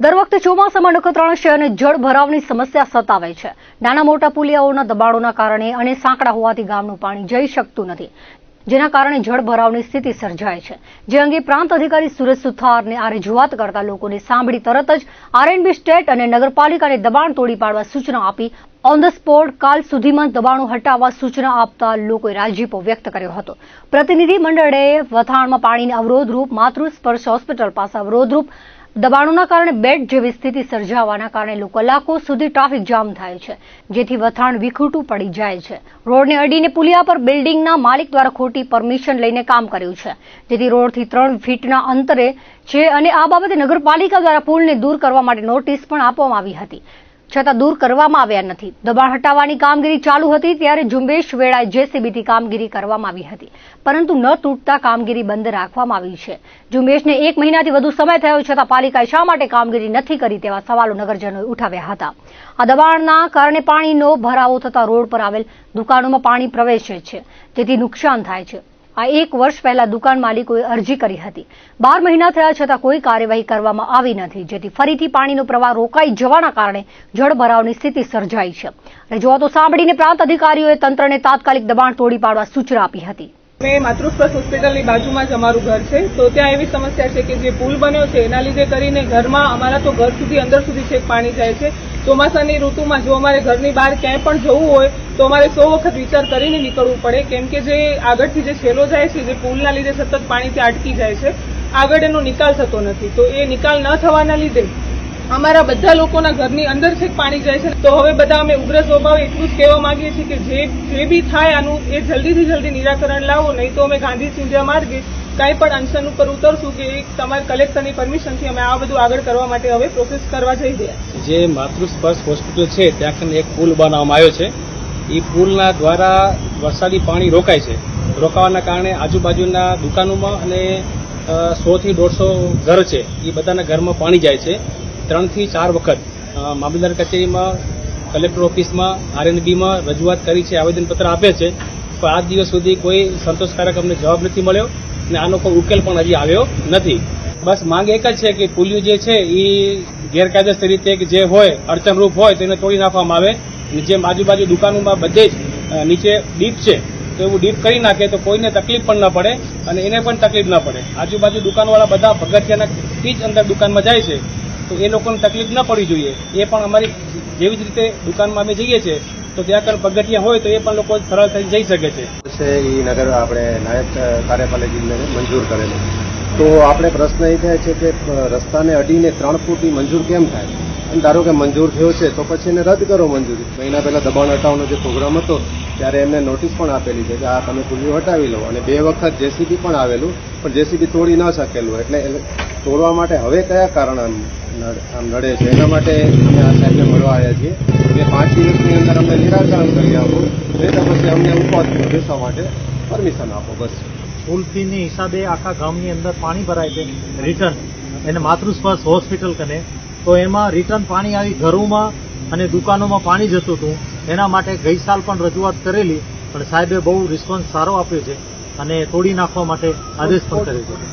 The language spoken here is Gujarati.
દર વખતે ચોમાસામાં નખત્રાણા શહેરને જળ ભરાવની સમસ્યા સતાવે છે. નાના મોટા પુલિયાઓના દબાણોના કારણે અને સાંકડા હોવાથી ગામનું પાણી જઈ શકતું નથી, જેના કારણે જળ ભરાવની સ્થિતિ સર્જાય છે. જે અંગે પ્રાંત અધિકારી સુરેશ સુથારને આ રજૂઆત કરતા લોકોને સાંભળી તરત જ આરએનબી સ્ટેટ અને નગરપાલિકાને દબાણ તોડી પાડવા સૂચના આપી ઓન ધ સ્પોટ કાલ સુધીમાં દબાણો હટાવવા સૂચના આપતા લોકોએ રાજીપો વ્યક્ત કર્યો હતો. પ્રતિનિધિ મંડળે વથાણમાં પાણીને અવરોધરૂપ, માતૃ સ્પર્શ હોસ્પિટલ પાસે અવરોધરૂપ દબાણોના કારણે બેડ જેવી સ્થિતિ સર્જાવાના કારણે લોકો કલાકો સુધી ટ્રાફિક જામ થાય છે, જેથી વથાણ વિખૂટું પડી જાય છે. રોડને અડીને પુલિયા પર બિલ્ડિંગના માલિક દ્વારા ખોટી પરમિશન લઈને કામ કર્યું છે. જેથી રોડથી ત્રણ ફીટના અંતરે છે અને આ બાબતે નગરપાલિકા દ્વારા પુલને દૂર કરવા માટે નોટિસ પણ આપવામાં આવી હતી. છતાં દૂર કરવામાં આવ્યા નથી. દબાણ હટાવવાની કામગીરી ચાલુ હતી ત્યારે ઝુંબેશ વેળાએ જેસીબીથી કામગીરી કરવામાં આવી હતી. પરંતુ ન તૂટતા કામગીરી બંધ રાખવામાં આવી છે. ઝુંબેશને એક મહિનાથી વધુ સમય થયો છતાં પાલિકાએ શા માટે કામગીરી નથી કરી તેવા સવાલો નગરજનોએ ઉઠાવ્યા હતા. આ દબાણના કારણે પાણીનો ભરાવો થતા રોડ પર આવેલ દુકાનોમાં પાણી પ્રવેશે છે. જેથી નુકસાન થાય છે. આ એક વર્ષ પહેલા દુકાન માલિકોએ અરજી કરી હતી. બાર મહિના થયા છતાં કોઈ કાર્યવાહી કરવામાં આવી નથી, જેથી ફરીથી પાણીનો પ્રવાહ રોકાઈ જવાના કારણે જળભરાવની સ્થિતિ સર્જાઈ છે. રજૂઆતો સાંભળીને પ્રાંત અધિકારીઓએ તંત્રને તાત્કાલિક દબાણ તોડી પાડવા સૂચના આપી હતી. મેં માતૃસ્પર્શ હોસ્પિટલની બાજુમાં જ અમારું ઘર છે, તો ત્યાં એવી સમસ્યા છે કે જે પુલ બન્યો છે, એના લીધે કરીને ઘરમાં અમારા તો ઘર સુધી, અંદર સુધી છેક પાણી જાય છે. ચોમાસાની ઋતુમાં જો અમારે ઘરની બહાર ક્યાંય પણ જવું હોય, તો અમારે સો વખત વિચાર કરીને નીકળવું પડે. કેમ કે જે આગળથી જે છેલો જાય છે, જે પુલના લીધે સતત પાણી ત્યાં અટકી જાય છે, આગળ એનો નિકાલ થતો નથી. તો એ નિકાલ ન થવાના લીધે અમારા બધા લોકોના ઘરની અંદર છેક પાણી જાય છે. તો હવે બધા અમે ઉગ્ર સ્વભાવે એટલું જ કહેવા માંગીએ છીએ કે જે જે બી થાય આનું એ જલ્દીથી જલ્દી નિરાકરણ લાવો. નહીં તો અમે ગાંધી ચિંધ્યા માર્ગે કાંઈ પણ અનશન ઉપર ઉતરશું કે તમારે કલેક્ટરની પરમિશનથી અમે આ બધું આગળ કરવા માટે હવે પ્રોસેસ કરવા જઈ રહ્યા જે માતૃસ્પર્શ હોસ્પિટલ છે ત્યાં એક પુલ બનાવવામાં આવ્યો છે. એ પુલના દ્વારા વરસાદી પાણી રોકાય છે. રોકાવાના કારણે આજુબાજુના દુકાનોમાં અને સોથી દોઢસો ઘર છે. એ બધાના ઘરમાં પાણી જાય છે. ત્રણથી ચાર વખત મામલતદાર કચેરીમાં, કલેક્ટર ઓફિસમાં આરએનબીમાં રજૂઆત કરી છે, આવેદનપત્ર આપે છે. પણ આજ દિવસ સુધી કોઈ સંતોષકારક અમને જવાબ નથી મળ્યો. અને આનો કોઈ ઉકેલ પણ હજી આવ્યો નથી. બસ માંગ એક જ છે કે પુલિયું જે છે એ ગેરકાયદેસર રીતે જે હોય, અડચણરૂપ હોય, તેને તોડી નાખવામાં આવે. અને જેમ આજુબાજુ દુકાનોમાં બધે જ નીચે ડીપ છે, તો એવું ડીપ કરી નાખે તો કોઈને તકલીફ પણ ન પડે અને એને પણ તકલીફ ન પડે. આજુબાજુ દુકાનવાળા બધા પગથિયાના જ અંદર દુકાનમાં જાય છે, તો એ લોકોને તકલીફ ન પડવી જોઈએ. એ પણ અમારી જેવી જ રીતે દુકાનમાં અમે જઈએ છીએ. તો ત્યાં આગળ પગથિયા હોય તો એ પણ લોકો સરળતાથી જઈ શકે છે. એ નગર આપણે નાયબ કાર્યપાલિકાને મંજૂર કરેલું. તો આપણે પ્રશ્ન એ થાય છે કે રસ્તાને અડીને ત્રણ ફૂટની મંજૂર કેમ થાય? અને ધારો કે મંજૂર થયો છે, તો પછી એને રદ કરો મંજૂરી. મહિના પહેલા દબાણ હટાવવાનો જે પ્રોગ્રામ હતો, ત્યારે એમને નોટિસ પણ આપેલી છે કે આ તમે પુલિયો હટાવી લો. અને બે વખત જેસીબી પણ આવેલું, પણ જેસીબી તોડી ન શકેલું. એટલે તોડવા માટે હવે કયા કારણ નડ- છે. એના માટે અમે આ સાહેબને મળવા આવ્યા છીએ. કે પાંચ દિવસની અંદર અમને નિરાકરણ કરી આપો. એ તો અમને ઉપવાસ બેસવા માટે પરમિશન આપો, બસ. સ્કૂલ ફીની હિસાબે આખા ગામની અંદર પાણી ભરાય છે. રિટર્ન એને માતૃસ્પર્શ હોસ્પિટલ કને. તો એમાં રિટર્ન પાણી આવી ઘરોમાં અને દુકાનોમાં પાણી જતું હતું. એના માટે ગઈ સાલ પણ રજૂઆત કરેલી. પણ સાહેબે બહુ રિસ્પોન્સ સારો આપ્યો છે. અને તોડી નાખવા માટે આદેશ પણ કર્યો છે.